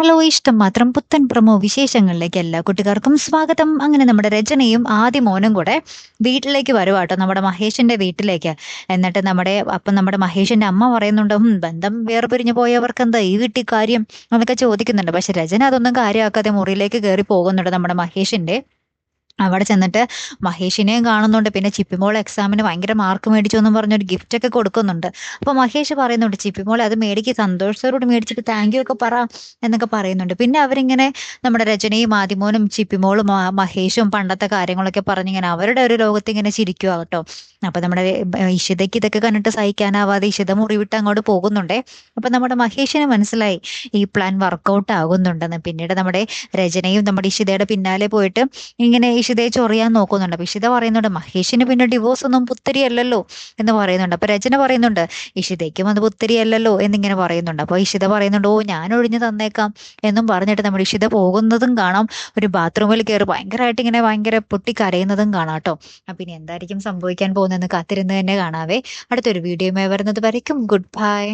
Hello ഇഷ്ടം മാത്രം പുത്തൻ പ്രമോ വിശേഷങ്ങളിലേക്ക് എല്ലാ കുട്ടികാർക്കും സ്വാഗതം. അങ്ങനെ നമ്മുടെ രചനയും ആദ്യ മോനും കൂടെ വീട്ടിലേക്ക് വരുവാട്ടോ. നമ്മുടെ മഹേഷിന്റെ വീട്ടിലേക്ക്. എന്നിട്ട് നമ്മുടെ അപ്പം നമ്മുടെ മഹേഷിന്റെ അമ്മ പറയുന്നുണ്ട് ബന്ധം വേർപിരിഞ്ഞു പോയവർക്ക് എന്താ ഈ വീട്ടിൽ കാര്യം? എന്നൊക്കെ ചോദിക്കുന്നുണ്ട്. പക്ഷെ രചന അതൊന്നും കാര്യമാക്കാതെ മുറിയിലേക്ക് കയറി പോകുന്നുണ്ട് നമ്മുടെ മഹേഷിന്റെ. അവിടെ ചെന്നിട്ട് മഹേഷിനെയും കാണുന്നുണ്ട്. പിന്നെ ചിപ്പിമോൾ എക്സാമിന് ഭയങ്കര മാർക്ക് മേടിച്ചു എന്നും പറഞ്ഞൊരു ഗിഫ്റ്റ് ഒക്കെ കൊടുക്കുന്നുണ്ട്. അപ്പോൾ മഹേഷ് പറയുന്നുണ്ട് ചിപ്പിമോൾ അത് മേടിക്ക് സന്തോഷത്തോട് മേടിച്ചിട്ട് താങ്ക് യു ഒക്കെ പറ എന്നൊക്കെ പറയുന്നുണ്ട്. പിന്നെ അവരിങ്ങനെ നമ്മുടെ രചനയും ആദിമോനും ചിപ്പിമോളും മഹേഷും പണ്ടത്തെ കാര്യങ്ങളൊക്കെ പറഞ്ഞിങ്ങനെ അവരുടെ ഒരു ലോകത്ത് ഇങ്ങനെ ചിരിക്കുക കേട്ടോ. അപ്പൊ നമ്മുടെ ഇഷിതയ്ക്ക് ഇതൊക്കെ കണ്ടിട്ട് സഹിക്കാനാവാതെ ഇഷിത മുറിവിട്ട് അങ്ങോട്ട് പോകുന്നുണ്ടേ. അപ്പൊ നമ്മുടെ മഹേഷിന് മനസ്സിലായി ഈ പ്ലാൻ വർക്കൗട്ട് ആകുന്നുണ്ടെന്ന്. പിന്നീട് നമ്മുടെ രചനയും നമ്മുടെ ഇഷിതയുടെ പിന്നാലെ പോയിട്ട് ഇങ്ങനെ ഇഷിതയെ ചൊറിയാൻ നോക്കുന്നുണ്ട്. അപ്പൊ ഇഷിത പറയുന്നുണ്ട് മഹേഷിന് പിന്നെ ഡിവോഴ്സ് ഒന്നും പുത്തരിയല്ലല്ലോ എന്ന് പറയുന്നുണ്ട്. അപ്പൊ രചന പറയുന്നുണ്ട് ഇഷിതയ്ക്കും അത് പുത്തരിയല്ലല്ലോ എന്നിങ്ങനെ പറയുന്നുണ്ട്. അപ്പൊ ഇഷിത പറയുന്നുണ്ട് ഓ ഞാൻ ഒഴിഞ്ഞു തന്നേക്കാം എന്നും പറഞ്ഞിട്ട് നമ്മുടെ ഇഷിത പോകുന്നതും കാണാം. ഒരു ബാത്റൂമിൽ കയറി ഭയങ്കരമായിട്ട് ഇങ്ങനെ ഭയങ്കര പൊട്ടി കരയുന്നതും കാണാം കേട്ടോ. അപ്പൊ ഇനി എന്തായിരിക്കും സംഭവിക്കാൻ പോകുന്നതെന്ന് കാത്തിരുന്ന് തന്നെ കാണാവേ. അടുത്തൊരു വീഡിയോയുമായി വരുന്നത് വരയ്ക്കും. Good bye